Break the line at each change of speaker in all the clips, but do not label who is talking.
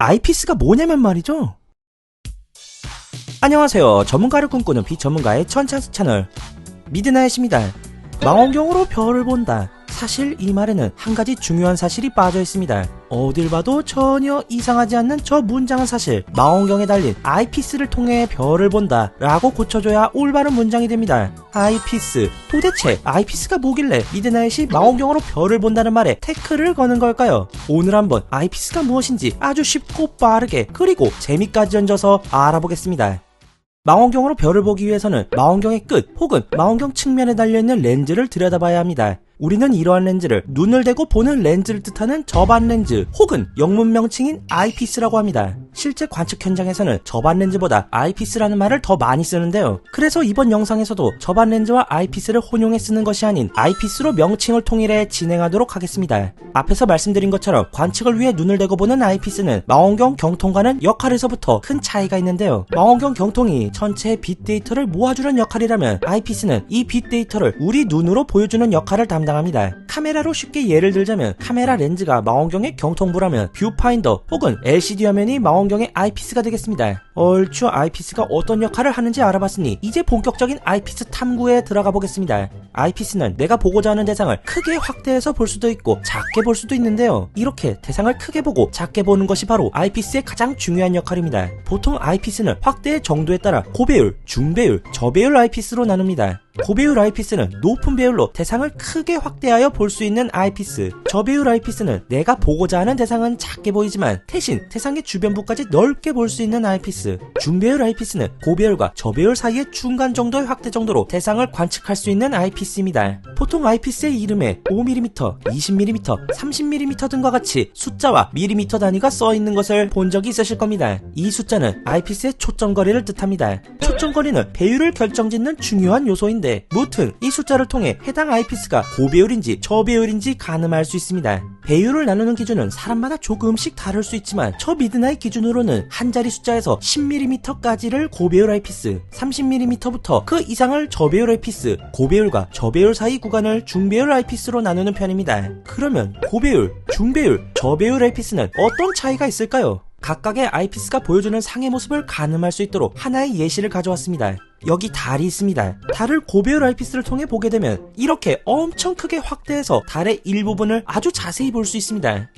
아이피스가 뭐냐면 말이죠. 안녕하세요. 전문가를 꿈꾸는 비전문가의 천찬스 채널 미드나잇입니다. 망원경으로 별을 본다. 사실 이 말에는 한 가지 중요한 사실이 빠져 있습니다. 어딜 봐도 전혀 이상하지 않는 저 문장은 사실 망원경에 달린 아이피스를 통해 별을 본다 라고 고쳐줘야 올바른 문장이 됩니다. 아이피스 도대체 아이피스가 뭐길래 미드나잇이 망원경으로 별을 본다는 말에 태클을 거는 걸까요? 오늘 한번 아이피스가 무엇인지 아주 쉽고 빠르게 그리고 재미까지 얹어서 알아보겠습니다. 망원경으로 별을 보기 위해서는 망원경의 끝 혹은 망원경 측면에 달려있는 렌즈를 들여다봐야 합니다. 우리는 이러한 렌즈를 눈을 대고 보는 렌즈를 뜻하는 접안 렌즈 혹은 영문 명칭인 아이피스라고 합니다. 실제 관측 현장에서는 접안 렌즈보다 아이피스라는 말을 더 많이 쓰는데요. 그래서 이번 영상에서도 접안 렌즈와 아이피스를 혼용해 쓰는 것이 아닌 아이피스로 명칭을 통일해 진행하도록 하겠습니다. 앞에서 말씀드린 것처럼 관측을 위해 눈을 대고 보는 아이피스는 망원경 경통과는 역할에서부터 큰 차이가 있는데요. 망원경 경통이 전체의 빛 데이터를 모아주는 역할이라면 아이피스는 이 빛 데이터를 우리 눈으로 보여주는 역할을 담당합니다. みたい。 카메라로 쉽게 예를 들자면 카메라 렌즈가 망원경의 경통부라면 뷰파인더 혹은 LCD 화면이 망원경의 아이피스가 되겠습니다. 얼추 아이피스가 어떤 역할을 하는지 알아봤으니 이제 본격적인 아이피스 탐구에 들어가 보겠습니다. 아이피스는 내가 보고자 하는 대상을 크게 확대해서 볼 수도 있고 작게 볼 수도 있는데요. 이렇게 대상을 크게 보고 작게 보는 것이 바로 아이피스의 가장 중요한 역할입니다. 보통 아이피스는 확대의 정도에 따라 고배율, 중배율, 저배율 아이피스로 나눕니다. 고배율 아이피스는 높은 배율로 대상을 크게 확대하여 볼 수 있는 아이피스. 저배율 아이피스는 내가 보고자 하는 대상은 작게 보이지만 대신 대상의 주변부까지 넓게 볼 수 있는 아이피스. 중배율 아이피스는 고배율과 저배율 사이의 중간 정도의 확대 정도로 대상을 관측할 수 있는 아이피스입니다. 보통 아이피스의 이름에 5mm, 20mm, 30mm 등과 같이 숫자와 밀리미터 단위가 써 있는 것을 본 적이 있으실 겁니다. 이 숫자는 아이피스의 초점거리를 뜻합니다. 초점거리는 배율을 결정짓는 중요한 요소인데 무튼 이 숫자를 통해 해당 아이피스가 고배율인지 저배율인지 가늠할 수 있습니다. 배율을 나누는 기준은 사람마다 조금씩 다를 수 있지만 저 미드나잇 기준으로는 한 자리 숫자에서 10mm까지를 고배율 아이피스, 30mm부터 그 이상을 저배율 아이피스, 고배율과 저배율 사이 구간을 중배율 아이피스로 나누는 편입니다. 그러면 고배율, 중배율, 저배율 아이피스는 어떤 차이가 있을까요? 각각의 아이피스가 보여주는 상의 모습을 가늠할 수 있도록 하나의 예시를 가져왔습니다. 여기 달이 있습니다. 달을 고배율 아이피스를 통해 보게 되면 이렇게 엄청 크게 확대해서 달의 일부분을 아주 자세히 볼 수 있습니다.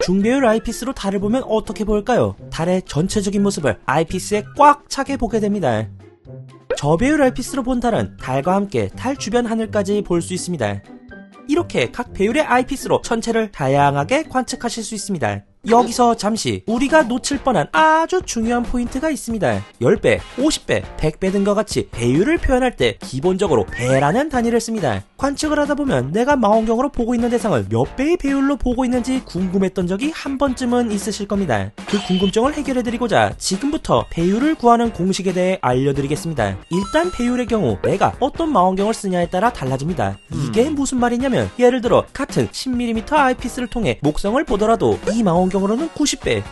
중배율 아이피스로 달을 보면 어떻게 보일까요? 달의 전체적인 모습을 아이피스에 꽉 차게 보게 됩니다. 저배율 아이피스로 본 달은 달과 함께 달 주변 하늘까지 볼 수 있습니다. 이렇게 각 배율의 아이피스로 천체를 다양하게 관측하실 수 있습니다. 여기서 잠시 우리가 놓칠 뻔한 아주 중요한 포인트가 있습니다. 10배, 50배, 100배 등과 같이 배율을 표현할 때 기본적으로 배라는 단위를 씁니다. 관측을 하다 보면 내가 망원경으로 보고 있는 대상을 몇 배의 배율로 보고 있는지 궁금했던 적이 한 번쯤은 있으실 겁니다. 그 궁금증을 해결해드리고자 지금부터 배율을 구하는 공식에 대해 알려드리겠습니다. 일단 배율의 경우 내가 어떤 망원경을 쓰냐에 따라 달라집니다. 이게 무슨 말이냐면 예를 들어 같은 10mm 아이피스를 통해 목성을 보더라도 이 망원경 으로는 90배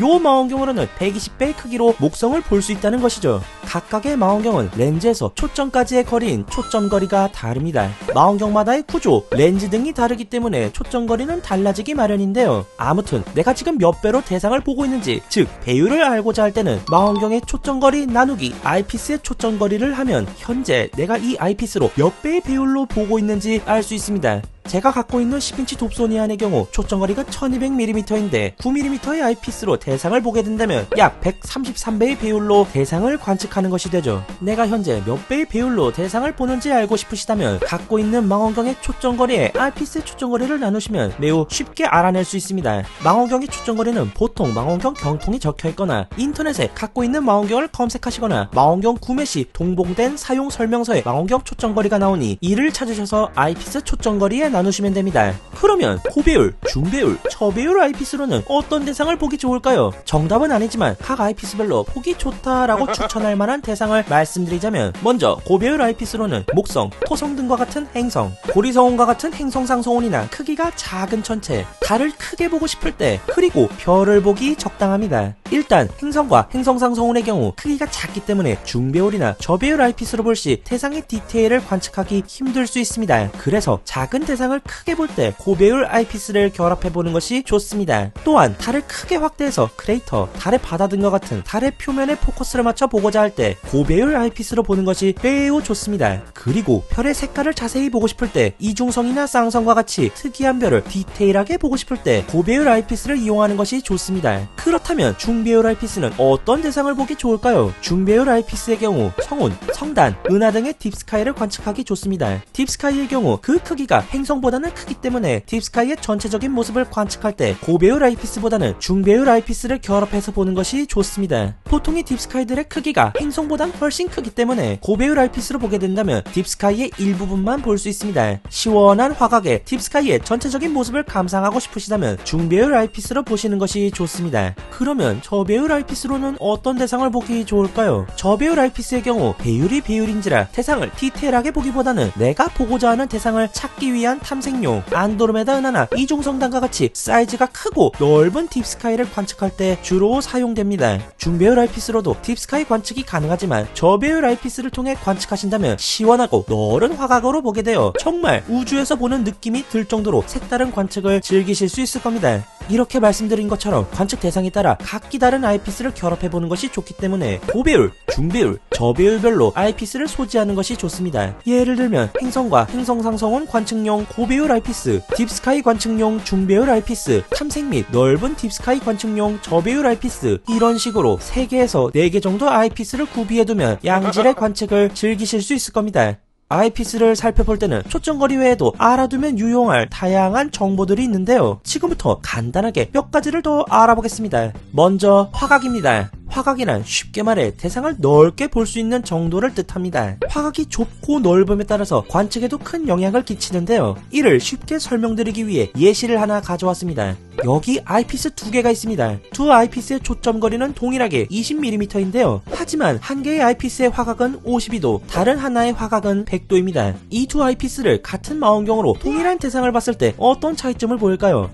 요 망원경으로는 120배의 크기로 목성을 볼 수 있다는 것이죠. 각각의 망원경은 렌즈에서 초점까지의 거리인 초점거리가 다릅니다. 망원경마다의 구조, 렌즈 등이 다르기 때문에 초점거리는 달라지기 마련인데요. 아무튼 내가 지금 몇 배로 대상을 보고 있는지, 즉 배율을 알고자 할 때는 망원경의 초점거리 나누기 아이피스의 초점거리를 하면 현재 내가 이 아이피스로 몇 배의 배율로 보고 있는지 알 수 있습니다. 제가 갖고 있는 10인치 돕소니안의 경우 초점거리가 1200mm인데 9mm의 아이피스로 대상을 보게 된다면 약 133배의 배율로 대상을 관측하는 것이 되죠. 내가 현재 몇 배의 배율로 대상을 보는지 알고 싶으시다면 갖고 있는 망원경의 초점거리에 아이피스의 초점거리를 나누시면 매우 쉽게 알아낼 수 있습니다. 망원경의 초점거리는 보통 망원경 경통이 적혀 있거나 인터넷에 갖고 있는 망원경을 검색하시거나 망원경 구매 시 동봉된 사용 설명서에 망원경 초점거리가 나오니 이를 찾으셔서 아이피스 초점거리에 나누시면 됩니다. 그러면 고배율, 중배율, 저배율 아이피스로는 어떤 대상을 보기 좋을까요? 정답은 아니지만 각 아이피스별로 보기 좋다라고 추천할 만한 대상을 말씀드리자면 먼저 고배율 아이피스로는 목성, 토성 등과 같은 행성, 고리성운과 같은 행성상 성운이나 크기가 작은 천체, 달을 크게 보고 싶을 때 그리고 별을 보기 적당합니다. 일단 행성과 행성상 성운의 경우 크기가 작기 때문에 중배율이나 저배율 아이피스로 볼 시 대상의 디테일을 관측하기 힘들 수 있습니다. 그래서 작은 대상 대상을 크게 볼 때 고배율 아이피스를 결합해보는 것이 좋습니다. 또한 달을 크게 확대해서 크레이터, 달의 바다 등과 같은 달의 표면에 포커스를 맞춰 보고자 할 때 고배율 아이피스로 보는 것이 매우 좋습니다. 그리고 별의 색깔을 자세히 보고 싶을 때 이중성이나 쌍성과 같이 특이한 별을 디테일하게 보고 싶을 때 고배율 아이피스를 이용하는 것이 좋습니다. 그렇다면 중배율 아이피스는 어떤 대상을 보기 좋을까요? 중배율 아이피스의 경우 성운, 성단, 은하 등의 딥스카이를 관측하기 좋습니다. 딥스카이의 경우 그 크기가 행성 보다는 크기 때문에 딥스카이의 전체적인 모습을 관측할 때 고배율 아이피스보다는 중배율 아이피스를 결합해서 보는 것이 좋습니다. 보통의 딥스카이들의 크기가 행성보단 훨씬 크기 때문에 고배율 아이피스로 보게 된다면 딥스카이의 일부분만 볼 수 있습니다. 시원한 화각에 딥스카이의 전체적인 모습을 감상하고 싶으시다면 중배율 아이피스로 보시는 것이 좋습니다. 그러면 저배율 아이피스로는 어떤 대상을 보기 좋을까요? 저배율 아이피스의 경우 배율이 배율인지라 대상을 디테일하게 보기보다는 내가 보고자 하는 대상을 찾기 위한 탐색용 안도로메다 은하나 이중성단과 같이 사이즈가 크고 넓은 딥스카이를 관측할 때 주로 사용됩니다. 중배율 아이피스로도 딥스카이 관측이 가능하지만 저배율 아이피스를 통해 관측하신다면 시원하고 넓은 화각으로 보게 되어 정말 우주에서 보는 느낌이 들 정도로 색다른 관측을 즐기실 수 있을 겁니다. 이렇게 말씀드린 것처럼 관측 대상에 따라 각기 다른 아이피스를 결합해보는 것이 좋기 때문에 고배율, 중배율, 저배율별로 아이피스를 소지하는 것이 좋습니다. 예를 들면 행성과 행성상성원 관측용 고배율 아이피스, 딥스카이 관측용 중배율 아이피스, 탐색 및 넓은 딥스카이 관측용 저배율 아이피스 이런 식으로 3개에서 4개 정도 아이피스를 구비해두면 양질의 관측을 즐기실 수 있을 겁니다. 아이피스를 살펴볼 때는 초점거리 외에도 알아두면 유용할 다양한 정보들이 있는데요. 지금부터 간단하게 몇 가지를 더 알아보겠습니다. 먼저 화각입니다. 화각이란 쉽게 말해 대상을 넓게 볼 수 있는 정도를 뜻합니다. 화각이 좁고 넓음에 따라서 관측에도 큰 영향을 끼치는데요. 이를 쉽게 설명드리기 위해 예시를 하나 가져왔습니다. 여기 아이피스 두 개가 있습니다. 두 아이피스의 초점 거리는 동일하게 20mm인데요. 하지만 한 개의 아이피스의 화각은 52도, 다른 하나의 화각은 100도입니다. 이 두 아이피스를 같은 망원경으로 동일한 대상을 봤을 때 어떤 차이점을 보일까요?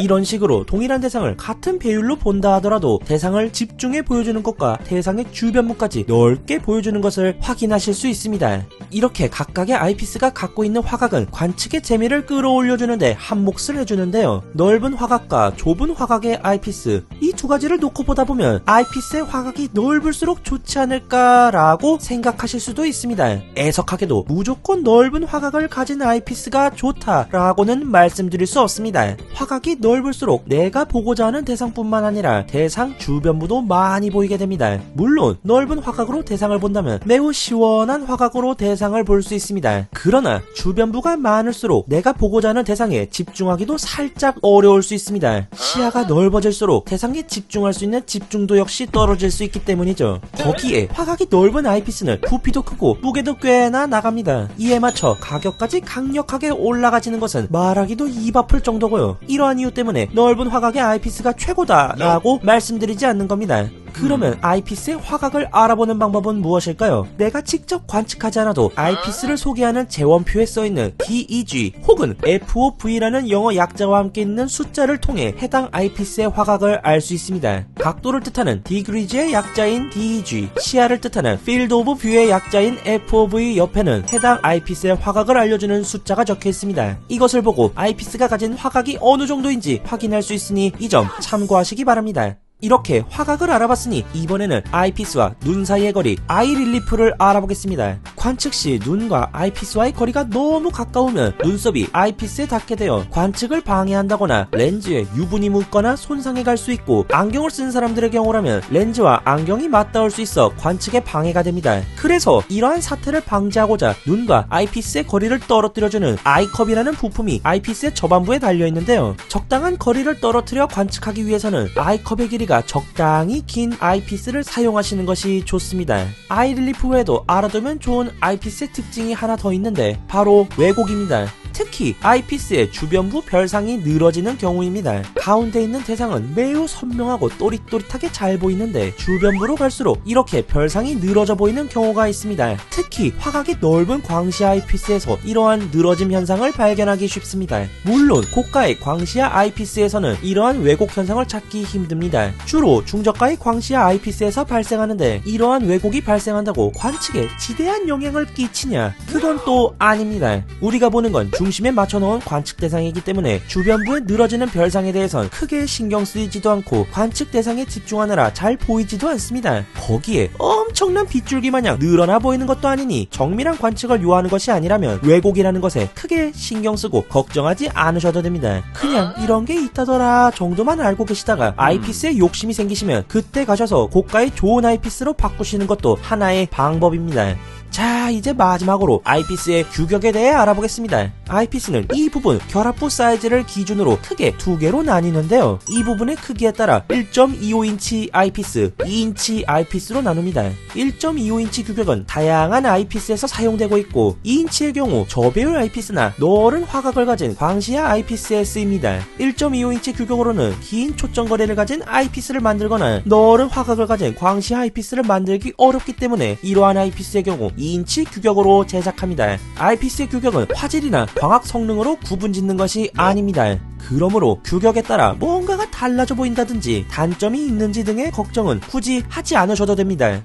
이런 식으로 동일한 대상을 같은 배율로 본다 하더라도 대상을 집중해 보여주는 것과 대상의 주변부까지 넓게 보여주는 것을 확인하실 수 있습니다. 이렇게 각각의 아이피스가 갖고 있는 화각은 관측의 재미를 끌어올려주는데 한몫을 해주는데요. 넓은 화각과 좁은 화각의 아이피스 이 두 가지를 놓고 보다 보면 아이피스의 화각이 넓을수록 좋지 않을까라고 생각하실 수도 있습니다. 애석하게도 무조건 넓은 화각을 가진 아이피스가 좋다라고는 말씀드릴 수 없습니다. 화각이 넓을수록 내가 보고자 하는 대상뿐만 아니라 대상 주변부도 많이 보이게 됩니다. 물론 넓은 화각으로 대상을 본다면 매우 시원한 화각으로 대상을 볼 수 있습니다. 그러나 주변부가 많을수록 내가 보고자 하는 대상에 집중하기도 살짝 어려울 수 있습니다. 시야가 넓어질수록 대상에 집중할 수 있는 집중도 역시 떨어질 수 있기 때문이죠. 거기에 화각이 넓은 아이피스는 부피도 크고 무게도 꽤나 나갑니다. 이에 맞춰 가격까지 강력하게 올라가지는 것은 말하기도 입 아플 정도고요. 이러한 이유 때문에 넓은 화각의 아이피스가 최고다라고 말씀드리지 않는 겁니다. 그러면 아이피스의 화각을 알아보는 방법은 무엇일까요? 내가 직접 관측하지 않아도 아이피스를 소개하는 재원표에 써있는 DEG 혹은 FOV라는 영어 약자와 함께 있는 숫자를 통해 해당 아이피스의 화각을 알 수 있습니다. 각도를 뜻하는 degrees의 약자인 DEG, 시야를 뜻하는 field of view의 약자인 FOV 옆에는 해당 아이피스의 화각을 알려주는 숫자가 적혀 있습니다. 이것을 보고 아이피스가 가진 화각이 어느 정도인지 확인할 수 있으니 이 점 참고하시기 바랍니다. 이렇게 화각을 알아봤으니 이번에는 아이피스와 눈 사이의 거리 아이 릴리프를 알아보겠습니다. 관측 시 눈과 아이피스와의 거리가 너무 가까우면 눈썹이 아이피스에 닿게 되어 관측을 방해한다거나 렌즈에 유분이 묻거나 손상해 갈수 있고 안경을 쓴 사람들의 경우라면 렌즈와 안경이 맞닿을 수 있어 관측에 방해가 됩니다. 그래서 이러한 사태를 방지하고자 눈과 아이피스의 거리를 떨어뜨려주는 아이컵이라는 부품이 아이피스의 저반부에 달려 있는데요. 적당한 거리를 떨어뜨려 관측하기 위해서는 아이컵의 길이가 적당히 긴 아이피스를 사용하시는 것이 좋습니다. 아이릴리프 외에도 알아두면 좋은 아이피스의 특징이 하나 더 있는데 바로 왜곡입니다. 특히 아이피스의 주변 부 별상이 늘어지는 경우입니다. 가운데 있는 대상은 매우 선명하고 또릿또릿하게 잘 보이는데 주변부로 갈수록 이렇게 별상이 늘어져 보이는 경우가 있습니다. 특히 화각이 넓은 광시 아이피스에서 이러한 늘어짐 현상을 발견하기 쉽습니다. 물론 고가의 광시야 아이피스에서는 이러한 왜곡 현상을 찾기 힘듭니다. 주로 중저가의 광시야 아이피스에서 발생하는데 이러한 왜곡이 발생한다고 관측에 지대한 영향을 끼치냐? 그건 또 아닙니다. 우리가 보는 건 중심에 맞춰놓은 관측 대상이기 때문에 주변부에 늘어지는 별상에 대해선 크게 신경 쓰이지도 않고 관측 대상에 집중하느라 잘 보이지도 않습니다. 거기에 엄청난 빗줄기 마냥 늘어나 보이는 것도 아니니 정밀한 관측을 요하는 것이 아니라면 왜곡이라는 것에 크게 신경 쓰고 걱정하지 않으셔도 됩니다. 그냥 이런 게 있다더라 정도만 알고 계시다가 아이피스에 욕심이 생기시면 그때 가셔서 고가의 좋은 아이피스로 바꾸시는 것도 하나의 방법입니다. 자, 이제 마지막으로 아이피스의 규격에 대해 알아보겠습니다. 아이피스는 이 부분 결합부 사이즈를 기준으로 크게 두 개로 나뉘는데요. 이 부분의 크기에 따라 1.25인치 아이피스, 2인치 아이피스로 나눕니다. 1.25인치 규격은 다양한 아이피스에서 사용되고 있고 2인치의 경우 저배율 아이피스나 넓은 화각을 가진 광시야 아이피스에 쓰입니다. 1.25인치 규격으로는 긴 초점거리를 가진 아이피스를 만들거나 넓은 화각을 가진 광시야 아이피스를 만들기 어렵기 때문에 이러한 아이피스의 경우 2인치 규격으로 제작합니다. 아이피스의 규격은 화질이나 광학 성능으로 구분짓는 것이 아닙니다. 그러므로 규격에 따라 뭔가가 달라져 보인다든지 단점이 있는지 등의 걱정은 굳이 하지 않으셔도 됩니다.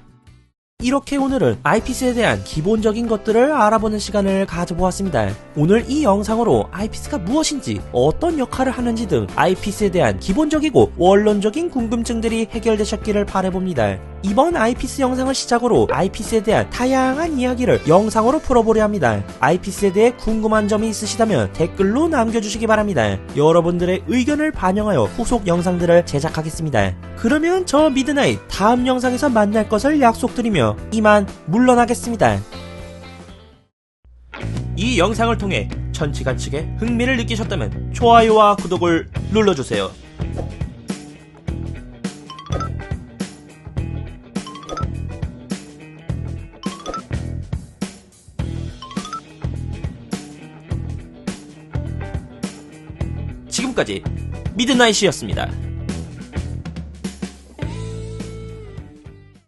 이렇게 오늘은 아이피스에 대한 기본적인 것들을 알아보는 시간을 가져보았습니다. 오늘 이 영상으로 아이피스가 무엇인지, 어떤 역할을 하는지 등 아이피스에 대한 기본적이고 원론적인 궁금증들이 해결되셨기를 바라봅니다. 이번 아이피스 영상을 시작으로 아이피스에 대한 다양한 이야기를 영상으로 풀어보려 합니다. 아이피스에 대해 궁금한 점이 있으시다면 댓글로 남겨주시기 바랍니다. 여러분들의 의견을 반영하여 후속 영상들을 제작하겠습니다. 그러면 저 미드나잇 다음 영상에서 만날 것을 약속드리며 이만 물러나겠습니다. 이 영상을 통해 천치가 측에 흥미를 느끼셨다면 좋아요와 구독을 눌러주세요. 지금까지 미드나잇이었습니다.